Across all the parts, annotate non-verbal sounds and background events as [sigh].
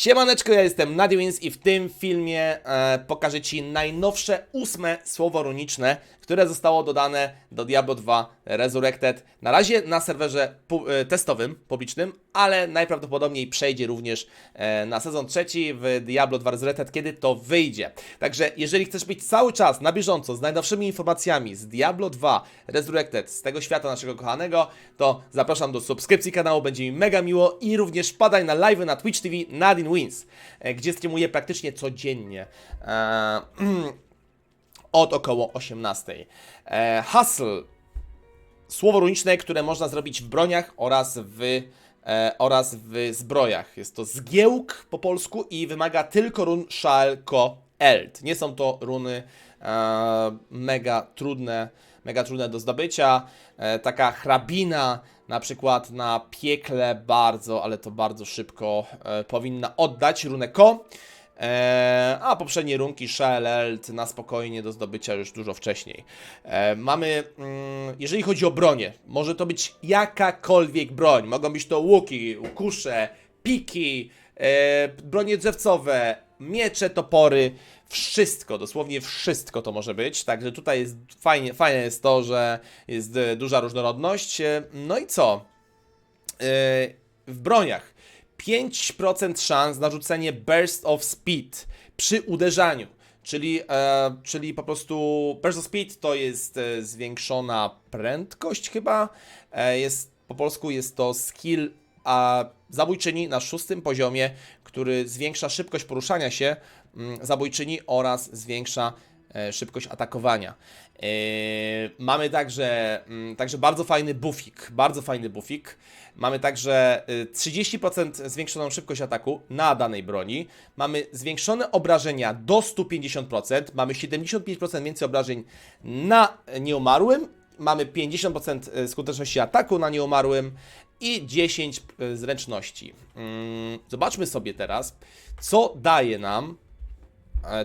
Siemaneczko, ja jestem Nadiwins i w tym filmie e, pokażę Ci najnowsze ósme słowo runiczne, które zostało dodane do Diablo 2 Resurrected. Na razie na serwerze e, testowym, publicznym, ale najprawdopodobniej przejdzie również e, na sezon trzeci w Diablo 2 Resurrected, kiedy to wyjdzie. Także jeżeli chcesz być cały czas na bieżąco z najnowszymi informacjami z Diablo 2 Resurrected, z tego świata naszego kochanego, to zapraszam do subskrypcji kanału, będzie mi mega miło i również wpadaj na live na Twitch TV Nadine Wins, e, gdzie streamuję praktycznie codziennie. E, [clears throat] od około 18. E, hustle słowo runiczne, które można zrobić w broniach oraz w, e, oraz w zbrojach. Jest to zgiełk po polsku i wymaga tylko run Shal, Ko, Eld. Nie są to runy e, mega trudne, mega trudne do zdobycia. E, taka hrabina na przykład na piekle bardzo, ale to bardzo szybko e, powinna oddać runę Ko. E, a poprzednie runki Shelelt na spokojnie do zdobycia już dużo wcześniej. E, mamy, mm, jeżeli chodzi o bronię, może to być jakakolwiek broń. Mogą być to łuki, kusze, piki, e, bronie drzewcowe, miecze, topory, wszystko, dosłownie wszystko to może być. Także tutaj jest fajnie, fajne jest to, że jest duża różnorodność. No i co? W broniach 5% szans na rzucenie Burst of Speed przy uderzaniu. Czyli, e, czyli po prostu Burst of Speed to jest e, zwiększona prędkość chyba. E, jest, po polsku jest to skill a, zabójczyni na szóstym poziomie, który zwiększa szybkość poruszania się mm, zabójczyni oraz zwiększa szybkość atakowania. E, mamy także, mm, także bardzo fajny buffik, bardzo fajny buffik. Mamy także y, 30% zwiększoną szybkość ataku na danej broni. Mamy zwiększone obrażenia do 150%. Mamy 75% więcej obrażeń na nieumarłym. Mamy 50% skuteczności ataku na nieumarłym i 10 zręczności. Mm, Zobaczmy sobie teraz, co daje nam e,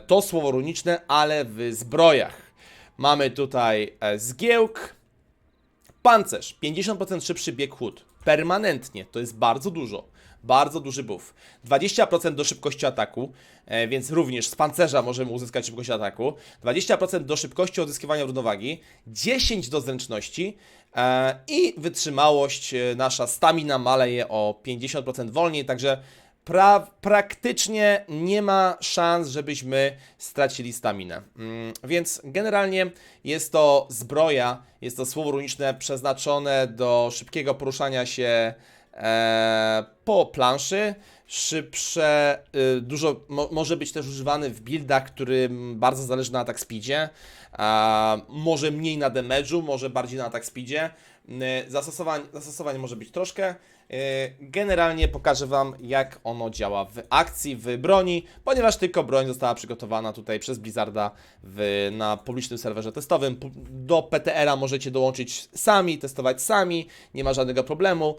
to słowo runiczne, ale w zbrojach. Mamy tutaj e, zgiełk, pancerz, 50% szybszy bieg chód. Permanentnie, to jest bardzo dużo. Bardzo duży buff. 20% do szybkości ataku, e, więc również z pancerza możemy uzyskać szybkość ataku. 20% do szybkości odzyskiwania równowagi. 10 do zręczności. E, I wytrzymałość e, nasza stamina maleje o 50% wolniej, także pra praktycznie nie ma szans, żebyśmy stracili staminę. Mm, więc generalnie jest to zbroja, jest to słowo runiczne przeznaczone do szybkiego poruszania się e, po planszy. Szybsze, y, dużo mo może być też używany w buildach, którym bardzo zależy na atak speedzie. A, może mniej na damage'u, może bardziej na atak speedzie. Y, Zastosowań, zastosowań może być troszkę. Y, Generalnie pokażę Wam, jak ono działa w akcji, w broni, ponieważ tylko broń została przygotowana tutaj przez Blizzarda w, na publicznym serwerze testowym. Do PTR-a możecie dołączyć sami, testować sami, nie ma żadnego problemu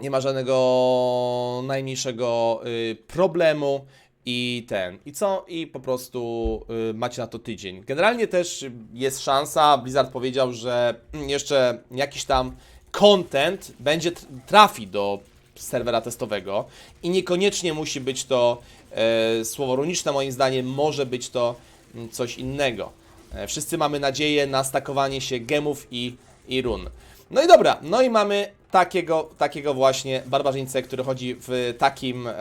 nie ma żadnego najmniejszego y, problemu i ten. I co? I po prostu y, macie na to tydzień. Generalnie też jest szansa, Blizzard powiedział, że mm, jeszcze jakiś tam content będzie tr- trafi do serwera testowego i niekoniecznie musi być to e, słowo runiczne, moim zdaniem może być to mm, coś innego. E, wszyscy mamy nadzieję na stakowanie się gemów i, i run. No i dobra, no i mamy takiego, takiego właśnie barbarzyńcę, który chodzi w takim, e,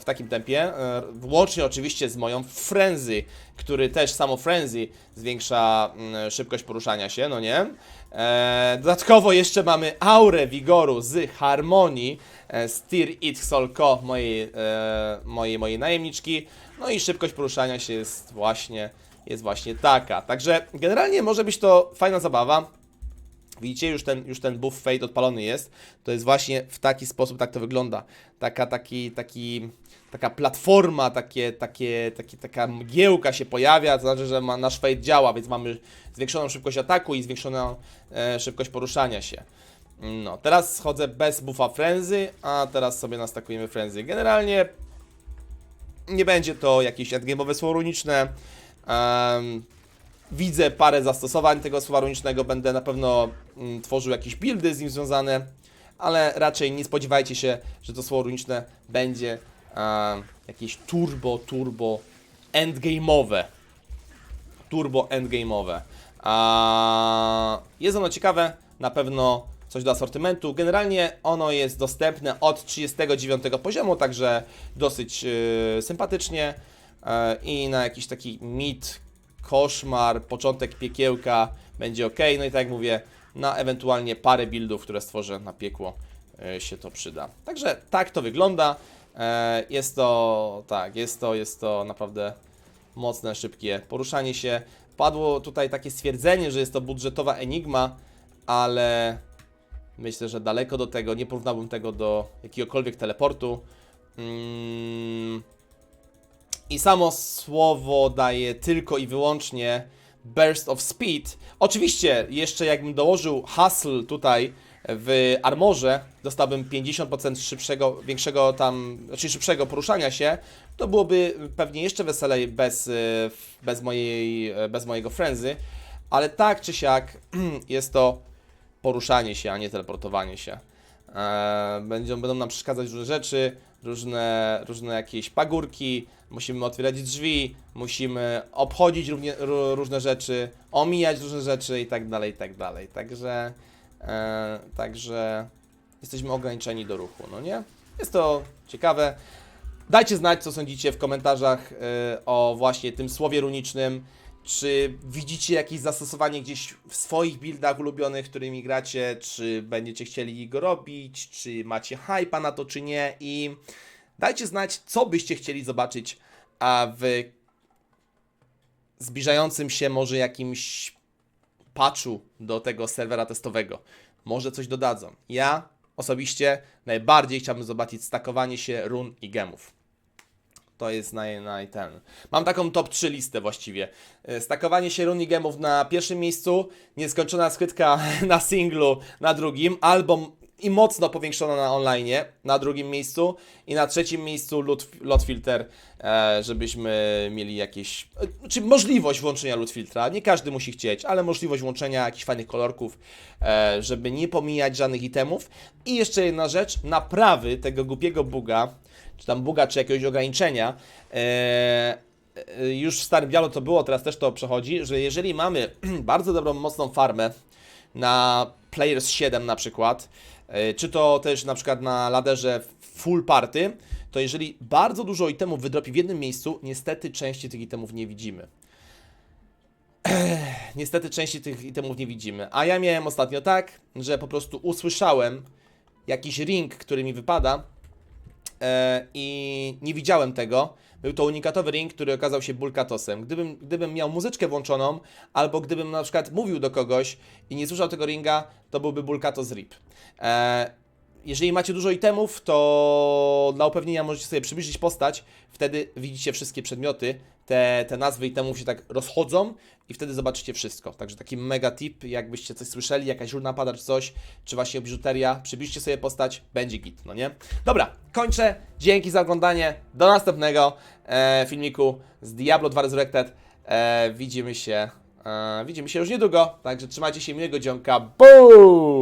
w takim tempie, e, łącznie oczywiście z moją Frenzy, który też samo Frenzy zwiększa mm, szybkość poruszania się, no nie? E, dodatkowo jeszcze mamy aurę wigoru z harmonii, e, Steer It Solko mojej, e, mojej, mojej najemniczki, no i szybkość poruszania się jest właśnie, jest właśnie taka. Także generalnie może być to fajna zabawa. Widzicie, już ten, już ten buff fade odpalony jest. To jest właśnie w taki sposób, tak to wygląda. Taka, taki, taki, taka platforma, takie, takie, takie, taka mgiełka się pojawia, to znaczy, że ma, nasz fade działa, więc mamy zwiększoną szybkość ataku i zwiększoną e, szybkość poruszania się. No, teraz schodzę bez buffa frenzy, a teraz sobie nastakujemy frenzy. Generalnie nie będzie to jakieś endgame'owe słowo runiczne. Em, widzę parę zastosowań tego słowa runicznego, będę na pewno mm, tworzył jakieś buildy z nim związane, ale raczej nie spodziewajcie się, że to słowo runiczne będzie jakieś turbo, turbo endgame'owe. Turbo endgame'owe. A, jest ono ciekawe, na pewno coś do asortymentu. Generalnie ono jest dostępne od 39 poziomu, także dosyć e, sympatycznie e, i na jakiś taki mit, koszmar, początek piekiełka będzie ok. No i tak jak mówię, na ewentualnie parę buildów, które stworzę na piekło e, się to przyda. Także tak to wygląda. E, Jest to, tak, jest to, jest to naprawdę mocne, szybkie poruszanie się. Padło tutaj takie stwierdzenie, że jest to budżetowa enigma, ale myślę, że daleko do tego. Nie porównałbym tego do jakiegokolwiek teleportu. Mm. I samo słowo daje tylko i wyłącznie burst of speed. Oczywiście, jeszcze jakbym dołożył hustle tutaj w armorze, dostałbym 50% szybszego, większego tam, znaczy szybszego poruszania się, to byłoby pewnie jeszcze weselej bez, y, bez, mojej, y, bez mojego frenzy, ale tak czy siak [clears throat] jest to poruszanie się, a nie teleportowanie się. Eee, Będą, będą nam przeszkadzać różne rzeczy, różne, różne jakieś pagórki, musimy otwierać drzwi, musimy obchodzić równie, ró- różne rzeczy, omijać różne rzeczy i tak dalej, i tak dalej. Także, e, także jesteśmy ograniczeni do ruchu, no nie? Jest to ciekawe. Dajcie znać, co sądzicie w komentarzach e, o właśnie tym słowie runicznym. Czy widzicie jakieś zastosowanie gdzieś w swoich buildach ulubionych, którymi gracie? Czy będziecie chcieli go robić? Czy macie hypa na to, czy nie? I dajcie znać, co byście chcieli zobaczyć a w zbliżającym się może jakimś patchu do tego serwera testowego. Może coś dodadzą. Ja osobiście najbardziej chciałbym zobaczyć stakowanie się run i gemów. To jest naj, naj ten. Mam taką top 3 listę właściwie. E, Stakowanie się run i gemów na pierwszym miejscu, nieskończona skrytka [laughs] na singlu na drugim, albo i mocno powiększona na online na drugim miejscu i na trzecim miejscu lot, filter, e, żebyśmy mieli jakieś, e, czy możliwość włączenia lot filtra. Nie każdy musi chcieć, ale możliwość włączenia jakichś fajnych kolorków, żeby nie pomijać żadnych itemów. I jeszcze jedna rzecz, naprawy tego głupiego buga, czy tam buga, czy jakiegoś ograniczenia. E, e, już w Starym Diablo to było, teraz też to przechodzi, że jeżeli mamy [clears throat] bardzo dobrą, mocną farmę na Players 7 na przykład, e, czy to też na przykład na laderze full party, to jeżeli bardzo dużo itemów wydropi w jednym miejscu, niestety części tych itemów nie widzimy. [clears throat] Niestety części tych itemów nie widzimy. A ja miałem ostatnio tak, że po prostu usłyszałem jakiś ring, który mi wypada, i nie widziałem tego. Był to unikatowy ring, który okazał się bulkatosem. Gdybym, gdybym miał muzyczkę włączoną, albo gdybym na przykład mówił do kogoś i nie słyszał tego ringa, to byłby bulkatos rip. Jeżeli macie dużo itemów, to dla upewnienia możecie sobie przybliżyć postać, wtedy widzicie wszystkie przedmioty, te, te nazwy itemów się tak rozchodzą i wtedy zobaczycie wszystko. Także taki mega tip, jakbyście coś słyszeli, jakaś runa pada czy coś, czy właśnie biżuteria, przybliżcie sobie postać, będzie git, no nie? Dobra, kończę, dzięki za oglądanie, do następnego e, filmiku z Diablo 2 Resurrected, e, widzimy się, e, widzimy się już niedługo, także trzymajcie się miłego dzionka, BOOM!